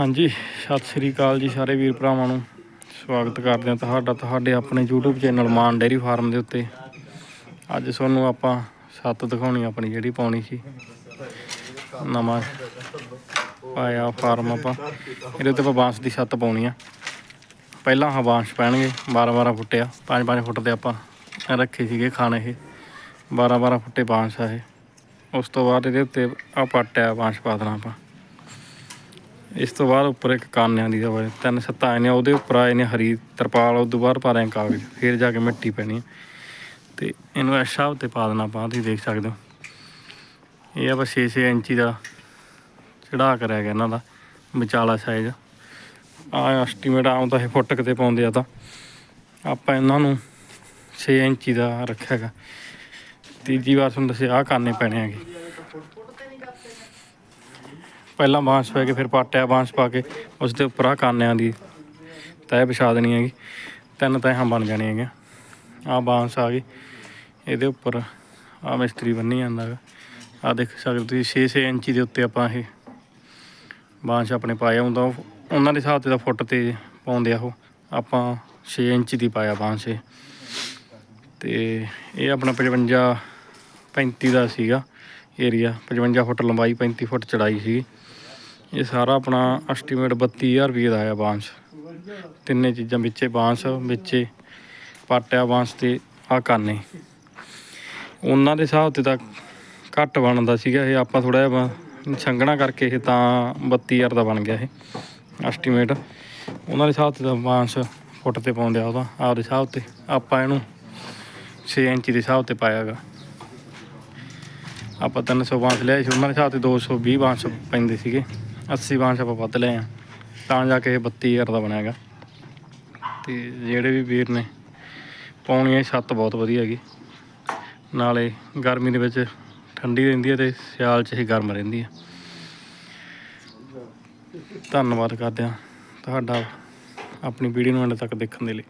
ਹਾਂਜੀ, ਸਤਿ ਸ੍ਰੀ ਅਕਾਲ ਜੀ ਸਾਰੇ ਵੀਰ ਭਰਾਵਾਂ ਨੂੰ। ਸਵਾਗਤ ਕਰਦੇ ਹਾਂ ਤੁਹਾਡਾ, ਤੁਹਾਡੇ ਆਪਣੇ YouTube channel Maan dairy farm ਦੇ ਉੱਤੇ। ਅੱਜ ਤੁਹਾਨੂੰ ਆਪਾਂ ਸੱਤ ਦਿਖਾਉਣੀ ਆਪਣੀ ਜਿਹੜੀ ਪਾਉਣੀ ਸੀ। ਨਵਾਂ ਪਾਇਆ ਫਾਰਮ ਆਪਾਂ। ਇਹਦੇ ਉੱਤੇ ਆਪਾਂ ਬਾਂਸ ਦੀ ਛੱਤ ਪਾਉਣੀ ਆ। ਪਹਿਲਾਂ ਹਾਂ ਬਾਂਸ ਪੈਣਗੇ 12 12 ਫੁੱਟਿਆ 5 5 ਫੁੱਟ ਦੇ ਆਪਾਂ ਰੱਖੇ ਸੀਗੇ ਖਾਣੇ ਇਹ। 12 12 ਫੁੱਟੇ ਬਾਂਸ ਆ ਇਹ। ਉਸ ਤੋਂ ਬਾਅਦ ਇਹਦੇ ਉੱਤੇ ਆ ਪੱਟਿਆ ਬਾਂਸ ਪਾ ਦੇਣਾ ਆਪਾਂ। ਇਸ ਤੋਂ ਬਾਅਦ ਉੱਪਰ ਇੱਕ ਕਾਨਿਆਂ ਦੀ ਦਵਾ ਤਿੰਨ ਸੱਤਾਂ ਆਏ ਨੇ ਉਹਦੇ ਉੱਪਰ ਆਏ ਨੇ ਹਰੀ ਤਰਪਾਲ ਉਸ ਤੋਂ ਬਾਅਦ ਪਾ ਰਹੇ ਕਾਗਜ਼, ਫਿਰ ਜਾ ਕੇ ਮਿੱਟੀ ਪੈਣੀ ਹੈ। ਤੇ ਇਹਨੂੰ ਇਸ ਹਿਸਾਬ ਤੇ ਪਾ ਦੇਣਾ ਆਪਾਂ, ਤੁਸੀਂ ਦੇਖ ਸਕਦੇ ਹੋ। ਇਹ ਆਪਾਂ 6-6 ਇੰਚੀ ਦਾ ਚੜਾ ਕਰਿਆ ਗਿਆ ਇਹਨਾਂ ਦਾ, ਵਿਚਾਲਾ ਸਾਈਜ਼ ਆ ਐਸਟੀਮੇਟ ਆਉਂ ਤਾਂ ਇਹ ਫੁੱਟ ਕਿਤੇ ਪਾਉਂਦੇ ਆ ਤਾਂ। ਆਪਾਂ ਇਹਨਾਂ ਨੂੰ 6 ਇੰਚੀ ਦਾ ਰੱਖਿਆ ਹੈਗਾ। ਤੀਜੀ ਵਾਰ ਤੁਹਾਨੂੰ ਦੱਸਿਆ, ਆਹ ਕਾਨੇ ਪੈਣੇ ਹੈਗੇ। ਪਹਿਲਾਂ ਬਾਂਸ ਪਾ ਕੇ, ਫਿਰ ਪਾਟਿਆ ਬਾਂਸ ਪਾ ਕੇ, ਉਸ ਦੇ ਉੱਪਰ ਆ ਕਾਨਿਆਂ ਦੀ ਤੈਅ ਵਿਛਾ ਦੇਣੀ ਹੈਗੀ। ਤਿੰਨ ਤਹਿਾਂ ਬਣ ਜਾਣੀਆਂ ਹੈਗੀਆਂ। ਆ ਬਾਂਸ ਆ ਗਈ। ਇਹਦੇ ਉੱਪਰ ਆ ਮਿਸਤਰੀ ਬੰਨੀ ਜਾਂਦਾ ਹੈਗਾ। ਆ ਦੇਖ ਸਕਦੇ ਤੁਸੀਂ 6-6 ਇੰਚੀ ਦੇ ਉੱਤੇ ਆਪਾਂ ਇਹ ਬਾਂਸ ਆਪਣੇ ਪਾਇਆ ਹੁੰਦਾ। ਉਹ- ਉਹਨਾਂ ਦੇ ਹਿਸਾਬ ਤੇ ਤਾਂ ਫੁੱਟ ਤੇ ਪਾਉਂਦੇ ਆ ਉਹ। ਆਪਾਂ 6 ਇੰਚ ਦੀ ਪਾਇਆ ਬਾਂਸ ਇਹ। ਤੇ ਇਹ ਆਪਣਾ 55 35 ਦਾ ਸੀਗਾ। ਏਰੀਆ 55 ਫੁੱਟ ਲੰਬਾਈ 35 ਫੁੱਟ ਚੜਾਈ ਸੀਗੀ ਇਹ ਸਾਰਾ ਆਪਣਾ ਐਸਟੀਮੇਟ 32000 ਰੁਪਏ ਦਾ ਆਇਆ ਬਾਂਸ। ਤਿੰਨੇ ਚੀਜ਼ਾਂ ਵਿੱਚੇ ਬਾਂਸ, ਵਿੱਚੇ ਪਾਟਿਆ ਬਾਂਸ ਤੇ ਆ ਕਾਨੇ। ਉਹਨਾਂ ਦੇ ਹਿਸਾਬ ਤੇ ਤਾਂ ਘੱਟ ਬਣਦਾ ਸੀਗਾ ਇਹ। ਆਪਾਂ ਥੋੜਾ ਜਿਹਾ ਬ- ਸੰਘਣਾ ਕਰਕੇ ਇਹ ਤਾਂ 32000 ਦਾ ਬਣ ਗਿਆ ਇਹ ਐਸਟੀਮੇਟ ਉਹਨਾਂ ਦੇ ਹਿਸਾਬ ਤੇ ਤਾਂ ਬਾਂਸ ਫੁੱਟ ਤੇ ਪਾਉਂਦੇ ਆ ਉਹਦਾ ਆਪਦੇ ਹਿਸਾਬ ਤੇ ਆਪਾਂ ਇਹਨੂੰ 6 ਇੰਚੀ ਦੇ ਹਿਸਾਬ ਤੇ ਪਾਇਆਗਾ। ਆਪਾਂ 300 ਬਾਂਸ ਲਿਆ ਸੀ, ਉਹਨਾਂ ਦੇ ਹਿਸਾਬ ਤੇ 220 ਬਾਂਸ ਪੈਂਦੇ ਸੀਗੇ। 80 ਬਾਂਸ ਆਪਾਂ ਵੱਧ ਲਏ ਆ, ਤਾਂ ਜਾ ਕੇ ਇਹ 32000 ਦਾ ਬਣਿਆਗਾ ਤੇ ਜਿਹੜੇ ਵੀ ਵੀਰ ਨੇ ਪਾਉਣੀ ਹੈ ਛੱਤ ਬਹੁਤ ਵਧੀਆ ਹੈਗੀ। ਨਾਲੇ ਗਰਮੀ ਦੇ ਵਿੱਚ ਠੰਡੀ ਰਹਿੰਦੀ ਹੈ ਤੇ ਸਿਆਲ 'ਚ ਇਹ ਗਰਮ ਰਹਿੰਦੀ ਹੈ। ਧੰਨਵਾਦ ਕਰਦੇ ਹਾਂ ਤੁਹਾਡਾ ਆਪਣੀ ਵੀਡੀਓ ਨੂੰ ਅੰਤ ਤੱਕ ਦੇਖਣ ਦੇ ਲਈ।